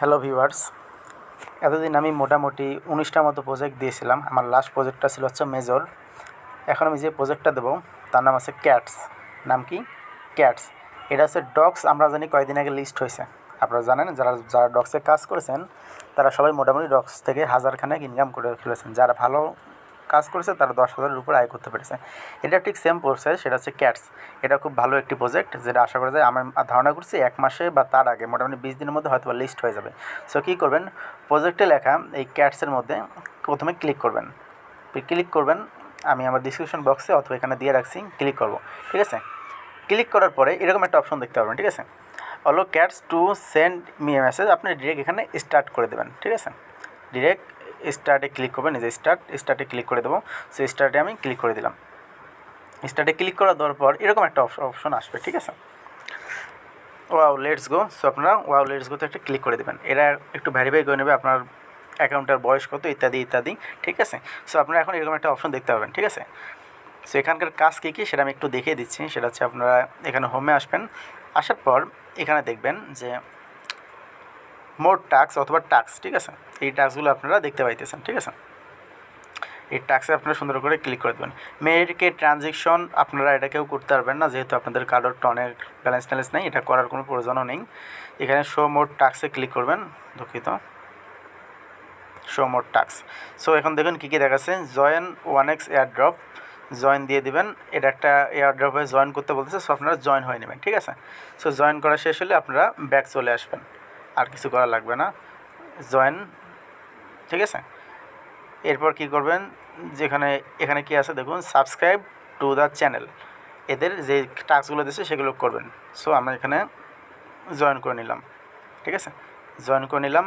Hello viewers, এতদিন আমি মোটামুটি উনিশটার মতো প্রজেক্ট দিয়েছিলাম। আমার লাস্ট প্রজেক্টটা ছিল হচ্ছে মেজর এখন আমি যে প্রজেক্টটা দেবো, তার নাম আছে ক্যাটস নাম কি? ক্যাটস এটা হচ্ছে ডগস আমরা জানি কয়েকদিন আগে লিস্ট হয়েছে। আপনারা জানেন, যারা যারা ডগসে কাজ করেছেন, তারা সবাই মোটামুটি ডগস থেকে হাজারখানেক ইনকাম করে ফেলেছেন। যারা ভালো কাজ করেছে, তারা দশ হাজারের উপর আয় করতে পেরেছে। এটা ঠিক সেম প্রসেস সেটা হচ্ছে ক্যাটস এটা খুব ভালো একটি প্রজেক্ট যেটা আশা করা যায় আমি ধারণা করছি এক মাসে বা তার আগে মোটামুটি বিশ দিনের মধ্যে হয়তো লিস্ট হয়ে যাবে। সো কী করবেন? প্রজেক্টে লেখা এই ক্যাটসের মধ্যে প্রথমে ক্লিক করবেন। ক্লিক করবেন, আমি আমার ডিসক্রিপশন বক্সে অথবা এখানে দিয়ে রাখছি ক্লিক করব। ঠিক আছে? ক্লিক করার পরে এরকম একটা অপশন দেখতে পাবেন ঠিক আছে? Allow cats to send me message আপনি ডিরেক্ট এখানে স্টার্ট করে দেবেন, ঠিক আছে? ডিরেক্ট স্টার্টে ক্লিক করবেন, এই যে স্টার্ট স্টার্টে ক্লিক করে দেবো। সো স্টার্টে আমি ক্লিক করে দিলাম। স্টার্টে ক্লিক করা দেওয়ার পর এরকম একটা অপশন আসবে, ঠিক আছে? ওয়াও লেটস গো সো আপনারা ওয়াও লেটস গোতে একটা ক্লিক করে দেবেন। এরা একটু ভ্যারিফাই করে নেবে আপনার অ্যাকাউন্টের বয়স কত, ইত্যাদি ইত্যাদি, ঠিক আছে? সো আপনারা এখন এরকম একটা অপশন দেখতে পাবেন, ঠিক আছে? সো এখানকার কাজ কী কী সেটা আমি একটু দেখিয়ে দিচ্ছি। সেটা হচ্ছে আপনারা এখানে হোমে আসবেন। আসার পর এখানে দেখবেন যে মোর টাক্স অথবা টাক্স ঠিক আছে? এই টাক্সগুলো আপনারা দেখতে পাইতেছেন, ঠিক আছে? এই টাক্সে আপনারা সুন্দর করে ক্লিক করে দেবেন। মেয়েরকে ট্রানজেকশন আপনারা এটা কেউ করতে পারবেন না, যেহেতু আপনাদের কারোর টনের ব্যালেন্স ট্যালেন্স নেই, এটা করার কোনো প্রয়োজনও নেই। এখানে শো মোর টাক্সে ক্লিক করবেন, দুঃখিত। শো মোর টাক্স সো এখন দেখুন কী কী দেখাচ্ছে। Join one X airdrop join দিয়ে দিবেন। এটা একটা এয়ারড্রপে জয়েন করতে বলতেছে সো আপনারা জয়েন হয়ে নেবেন, ঠিক আছে? সো জয়েন করা শেষ হলে আপনারা ব্যাক চলে আসবেন। আর কিছু করা লাগবে না। জয়েন ঠিক আছে? এরপর কি করবেন? যেখানে, এখানে কি আছে? দেখুন সাবস্ক্রাইব টু দ্য চ্যানেল এদের যে টাস্কগুলো দিচ্ছে, সেগুলো করবেন। সো আমরা এখানে জয়েন করে নিলাম। ঠিক আছে? জয়েন করে নিলাম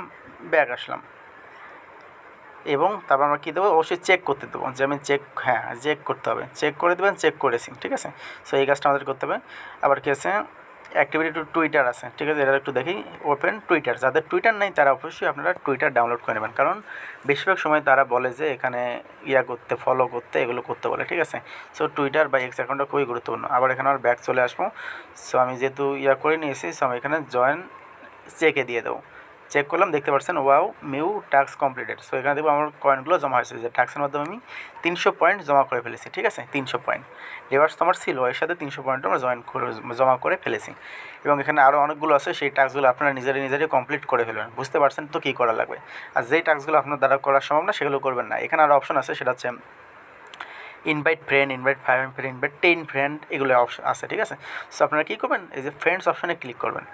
ব্যাক আসলাম। এবং তারপর আমরা কী দেবো? অবশ্যই চেক করতে দেবো। যে আমি চেক হ্যাঁ চেক করতে হবে। চেক করে দেবেন চেক করেছি। ঠিক আছে? সো এই কাজটা আমাদের করতে হবে। আবার কী আছে? অ্যাক্টিভিটি টু টুইটার আছে। ঠিক আছে, এটা একটু দেখি। ওপেন টুইটার যাদের টুইটার নেই, তারা অবশ্যই আপনারা টুইটার ডাউনলোড করে নেবেন। কারণ বেশিরভাগ সময় তারা বলে যে, এখানে ইয়া করতে ফলো করতে, এগুলো করতে বলে, ঠিক আছে? সো টুইটার বা এক্স অ্যাকাউন্টটা খুবই গুরুত্বপূর্ণ। আবার এখানে আমার ব্যাক চলে আসব। সো আমি যেহেতু ইয়া করে নিয়েছি সো আমি এখানে জয়েন চেকে দিয়ে দেবো। চেক করলাম, দেখতে পাচ্ছেন wow mew task completed so এখানে দেখব আমার কয়েনগুলো জমা হয়েছে, যে টাস্কের মাধ্যমে আমি তিনশো পয়েন্ট জমা করে ফেলেছি, ঠিক আছে? তিনশো পয়েন্ট রিভার্স তোমার ছিল, এর সাথে তিনশো পয়েন্ট আমরা জয়েন করে, জমা করে ফেলেছি। এবং এখানে আরও অনেকগুলো আছে, সেই টাস্কগুলো আপনারা নিজেরাই নিজেরাই কমপ্লিট করে ফেলবেন। বুঝতে পারছেন তো কী করা লাগবে? আর যেই টাস্কগুলো আপনার দ্বারা করা সম্ভব না, সেগুলো করবেন না। এখানে আরও অপশন আছে, সেটা হচ্ছে invite friend invite five friend invite ten friend এগুলো অপশন আছে, ঠিক আছে? সো আপনারা কী করবেন? এই যে ফ্রেন্ডস অপশনে ক্লিক করবেন।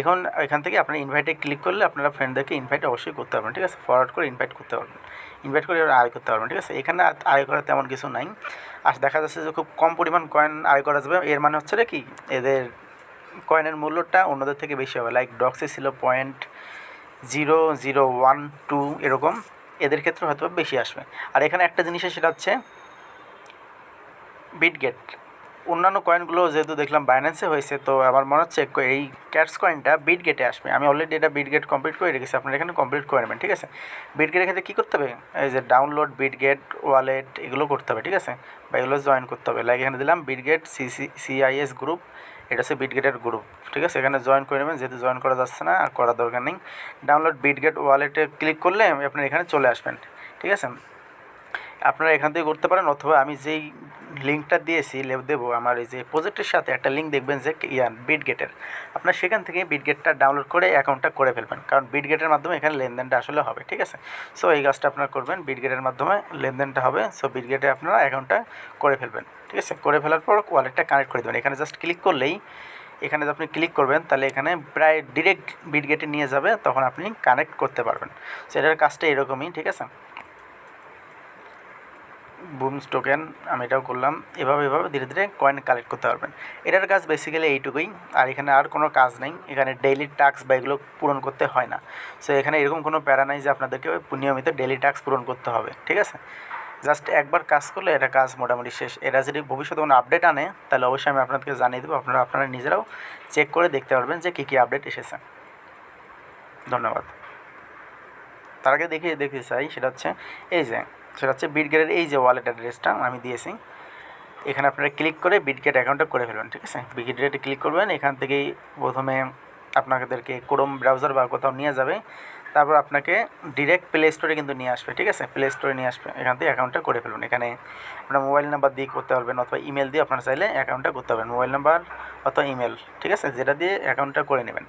এখন এখান থেকে আপনার ইনভাইটে ক্লিক করলে আপনারা ফ্রেন্ডদেরকে ইনভাইট অবশ্যই করতে পারবেন, ঠিক আছে? ফরওয়ার্ড করে ইনভাইট করতে পারবেন। ইনভাইট করে আয় করতে পারবেন, ঠিক আছে? এখানে আয় করা তেমন কিছু নাই। আর দেখা যাচ্ছে যে খুব কম পরিমাণ কয়েন আয় করা যাবে। এর মানে হচ্ছে কি? এদের কয়েনের মূল্যটা অন্যদের থেকে বেশি হবে। লাইক ডক্সে ছিল point zero zero one two এরকম। এদের ক্ষেত্রে হয়তো বেশি আসবে। আর এখানে একটা জিনিসে সেটা হচ্ছে বিটগেট অন্যান্য কয়েনগুলো যেহেতু দেখলাম বাইন্যান্সে হয়েছে, তো আমার মনে হচ্ছে এই ক্যাটস কয়েনটা বিট গেটে আসবে। আমি অলরেডি এটা বিট গেট কমপ্লিট করে রেখেছি, আপনারা এখানে কমপ্লিট করে নেবেন, ঠিক আছে? বিট গেটের ক্ষেত্রে কী করতে হবে? এই যে ডাউনলোড বিট গেট ওয়ালেট এগুলো করতে হবে, ঠিক আছে? বা এগুলো জয়েন করতে হবে। লাইক এখানে দিলাম Bitget CC CIS group এটা হচ্ছে বিটগেটের গ্রুপ ঠিক আছে? এখানে জয়েন করে নেবেন, যেহেতু জয়েন করা যাচ্ছে না, আর করার দরকার নেই। ডাউনলোড বিটগেট ওয়ালেটে ক্লিক করলে আপনার এখানে চলে আসবেন, ঠিক আছে? আপনারা এখান থেকে করতে পারেন, অথবা আমি যেই লিঙ্কটা দিয়েছি দেবো। আমার এই যে প্রজেক্টের সাথে একটা লিঙ্ক দেখবেন যে ইয়া বিটগেটের আপনার সেখান থেকে বিটগেটটা ডাউনলোড করে অ্যাকাউন্টটা করে ফেলবেন। কারণ বিটগেটের মাধ্যমে এখানে লেনদেনটা আসলে হবে, ঠিক আছে? সো এই কাজটা আপনারা করবেন। বিটগেটের মাধ্যমে লেনদেনটা হবে। সো বিটগেটে আপনারা অ্যাকাউন্টটা করে ফেলবেন, ঠিক আছে? করে ফেলার পর ওয়ালেটটা কানেক্ট করে দেবেন। এখানে জাস্ট ক্লিক করলেই, এখানে আপনি ক্লিক করবেন, তাহলে এখানে প্রায় ডিরেক্ট বিটগেটে নিয়ে যাবে, তখন আপনি কানেক্ট করতে পারবেন। সো এটার কাজটা এরকমই, ঠিক আছে? বুমস টোকেন আমি এটাও করলাম। এভাবে এভাবে ধীরে ধীরে কয়েন কালেক্ট করতে পারবেন। এটার কাজ বেসিক্যালি এইটুকুই। আর এখানে আর কোনো কাজ নেই। এখানে ডেইলি টাস্ক বা এগুলো পূরণ করতে হয় না। সো এখানে এরকম কোনো প্যারা নাই যে আপনাদেরকে নিয়মিত ডেইলি টাস্ক পূরণ করতে হবে। ঠিক আছে? জাস্ট একবার কাজ করলে এটা কাজ মোটামুটি শেষ। এটা যদি ভবিষ্যতে কোনো আপডেট আনে, তাহলে অবশ্যই আমি আপনাদেরকে জানিয়ে দেবো। আপনারা আপনারা নিজেরাও চেক করে দেখতে পারবেন যে কী কী আপডেট এসেছে। ধন্যবাদ। তার আগে দেখে দেখতে চাই। সেটা হচ্ছে এই যে সেটা হচ্ছে বিটগেটের এই যে ওয়ালেট অ্যাড্রেসটা আমি দিয়েছি। এখানে আপনারা ক্লিক করে বিটগেট অ্যাকাউন্টটা করে ফেলবেন ঠিক আছে? বিটগেটে ক্লিক করবেন, এখান থেকেই প্রথমে আপনাদেরকে ক্রোম ব্রাউজার বা কোথাও নিয়ে যাবে। তারপর আপনাকে ডিরেক্ট প্লে স্টোরে কিন্তু নিয়ে আসবে, ঠিক আছে? প্লে স্টোরে নিয়ে আসবে, এখান থেকে অ্যাকাউন্টটা করে ফেলুন। এখানে আপনার মোবাইল নাম্বার দিয়ে করতে পারবেন অথবা ইমেল দিয়ে আপনারা চাইলে অ্যাকাউন্টটা করতে পারবেন। মোবাইল নাম্বার অথবা ইমেল ঠিক আছে? যেটা দিয়ে অ্যাকাউন্টটা করে নেবেন।